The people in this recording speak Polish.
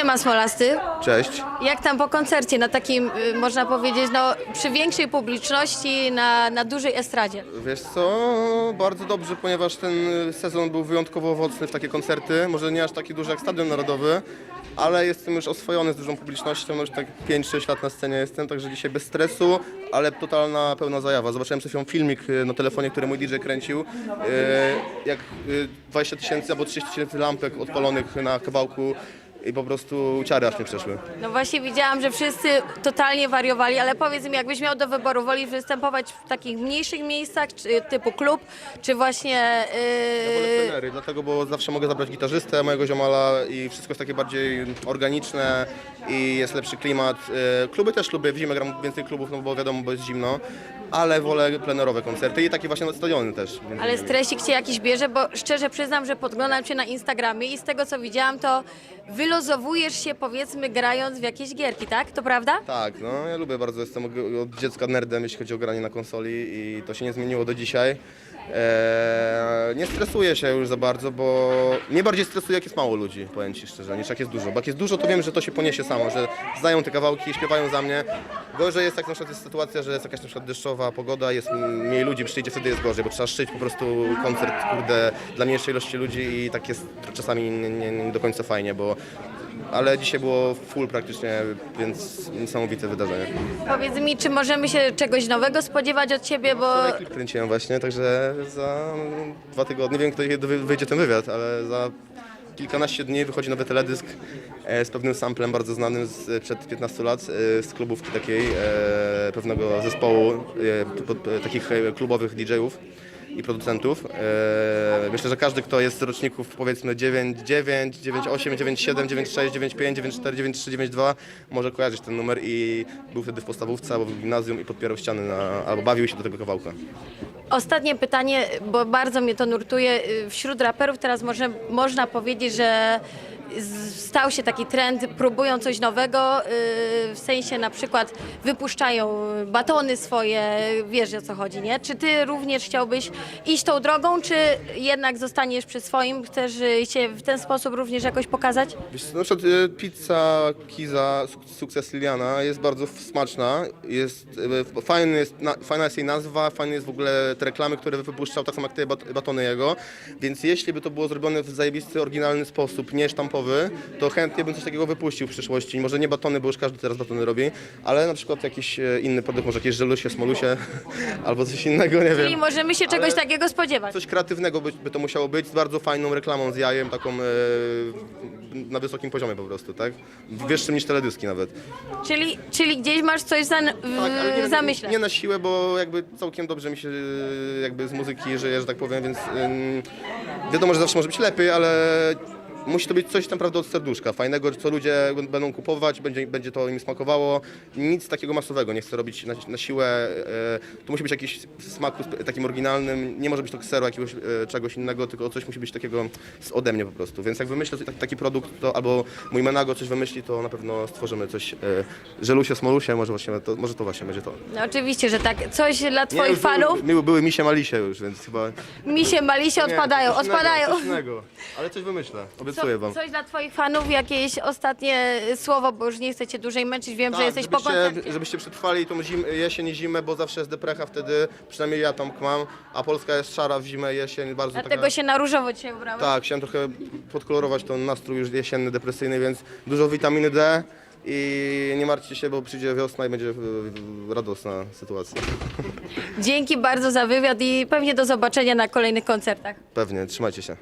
Siema Smolasty. Cześć. Jak tam po koncercie, na takim, y, można powiedzieć, no, przy większej publiczności, na, na dużej estradzie? Wiesz co, bardzo dobrze, ponieważ ten sezon był wyjątkowo owocny w takie koncerty. Może nie aż taki duży jak Stadion Narodowy, ale jestem już oswojony z dużą publicznością. No już tak 5-6 lat na scenie jestem, także dzisiaj bez stresu, ale totalna pełna zajawa. Zobaczyłem przed chwilą filmik y, na telefonie, który mój DJ kręcił. y, Jak y, 20 tysięcy albo 30 tysięcy lampek odpalonych na kawałku i po prostu ciary aż mnie przeszły. No właśnie widziałam, że wszyscy totalnie wariowali, ale powiedz mi, jakbyś miał do wyboru, wolisz występować w takich mniejszych miejscach, czy, typu klub, czy właśnie... Wolę Yy, plenery, dlatego, bo zawsze mogę zabrać gitarzystę, mojego ziomala i wszystko jest takie bardziej organiczne i jest lepszy klimat. E, Kluby też lubię, w zimę gram więcej klubów, no bo wiadomo, bo jest zimno, ale wolę plenerowe koncerty i takie właśnie na stadiony też. między ale innymi. stresik cię jakiś bierze, bo szczerze przyznam, że podglądam cię na Instagramie i z tego co widziałam, to wylozowujesz się powiedzmy grając w jakieś gierki, tak? To prawda? Tak, no ja lubię bardzo, jestem od dziecka nerdem, jeśli chodzi o granie na konsoli i to się nie zmieniło do dzisiaj. Eee, nie stresuję się już za bardzo, bo mnie bardziej stresuje jak jest mało ludzi, powiem Ci szczerze, niż jak jest dużo. Bo jak jest dużo, to wiem, że to się poniesie samo, że znają te kawałki, śpiewają za mnie. Gorzej jest jak na przykład jest sytuacja, że jest jakaś na przykład deszczowa pogoda, jest mniej ludzi, przyjdzie, wtedy jest gorzej, bo trzeba szyć po prostu koncert, kurde, dla mniejszej ilości ludzi i tak jest czasami nie, nie, nie do końca fajnie, bo ale dzisiaj było full praktycznie, więc niesamowite wydarzenie. Powiedz mi, czy możemy się czegoś nowego spodziewać od ciebie, bo Wczoraj klip kręciłem właśnie, także za dwa tygodnie, nie wiem kiedy wy- wyjdzie ten wywiad, ale za kilkanaście dni wychodzi nowy teledysk e, z pewnym samplem bardzo znanym z, przed 15 lat e, z klubówki takiej, e, pewnego zespołu po- po- takich klubowych DJ-ów i producentów. E, myślę, że każdy, kto jest z roczników powiedzmy 9, 9, 9, 8, 9, 7, 9, 6, 9, 5, 9, 4, 9, 3, 9, 2 może kojarzyć ten numer i był wtedy w podstawówce albo w gimnazjum i podpierał ściany na, albo bawił się do tego kawałka. Ostatnie pytanie, bo bardzo mnie to nurtuje. Y, Wśród raperów teraz może, można powiedzieć, że stał się taki trend, próbują coś nowego, y, w sensie na przykład wypuszczają batony swoje, wiesz o co chodzi, nie? Czy ty również chciałbyś iść tą drogą, czy jednak zostaniesz przy swoim, chcesz y, się w ten sposób również jakoś pokazać? Wiesz, na przykład y, pizza Kiza Suk- Sukces Liliana jest bardzo smaczna, jest, fajny jest, na, fajna jest jej nazwa, fajne jest w ogóle te reklamy, które wypuszczał, tak samo jak te bat, batony jego, więc jeśli by to było zrobione w zajebisty, oryginalny sposób, nie sztampowy, to chętnie bym coś takiego wypuścił w przyszłości. Może nie batony, bo już każdy teraz batony robi, ale na przykład jakiś e, inny produkt, może jakieś żelusie, smolusie albo coś innego, nie Czyli wiem. możemy się czegoś Ale- takiego spodziewać. Coś kreatywnego by, by to musiało być, z bardzo fajną reklamą z jajem, taką e, na wysokim poziomie po prostu, tak? Wyższym niż teledyski nawet. Czyli, czyli gdzieś masz coś za, Tak, nie, zamyśle. nie na siłę, bo jakby całkiem dobrze mi się e, jakby z muzyki żyje, że tak powiem, więc ym, wiadomo, że zawsze może być lepiej, ale musi to być coś naprawdę od serduszka, fajnego, co ludzie będą kupować, będzie, będzie to im smakowało. Nic takiego masowego nie chcę robić na, na siłę. E, to musi być jakiś smak takim oryginalnym, nie może być to ksero jakiegoś e, czegoś innego, tylko coś musi być takiego z ode mnie po prostu. Więc jak wymyślę taki, taki produkt, to albo mój Menago coś wymyśli, to na pewno stworzymy coś, e, żelusie, smolusie, może właśnie to, może to właśnie będzie to. No oczywiście, że tak. Coś dla twoich fanów. Były, były misie malisie już, więc chyba... Misie, malisie odpadają, Nie, odpadają. Innego, innego. Ale coś wymyślę, obiecuję wam. Co, coś dla twoich fanów, jakieś ostatnie słowo, bo już nie chcę cię dłużej męczyć, wiem, że Tak, jesteś po żebyście, koncercie. żebyście przetrwali tą zim, jesień i zimę, bo zawsze jest deprecha wtedy, przynajmniej ja tam mam, a Polska jest szara w zimę, jesień, bardzo Dlatego taka... się na różowo dzisiaj ubrałem. Tak, chciałem trochę podkolorować ten nastrój już jesienny, depresyjny, więc dużo witaminy D i nie martwcie się, bo przyjdzie wiosna i będzie radosna sytuacja. Dzięki bardzo za wywiad i pewnie do zobaczenia na kolejnych koncertach. Pewnie, trzymajcie się.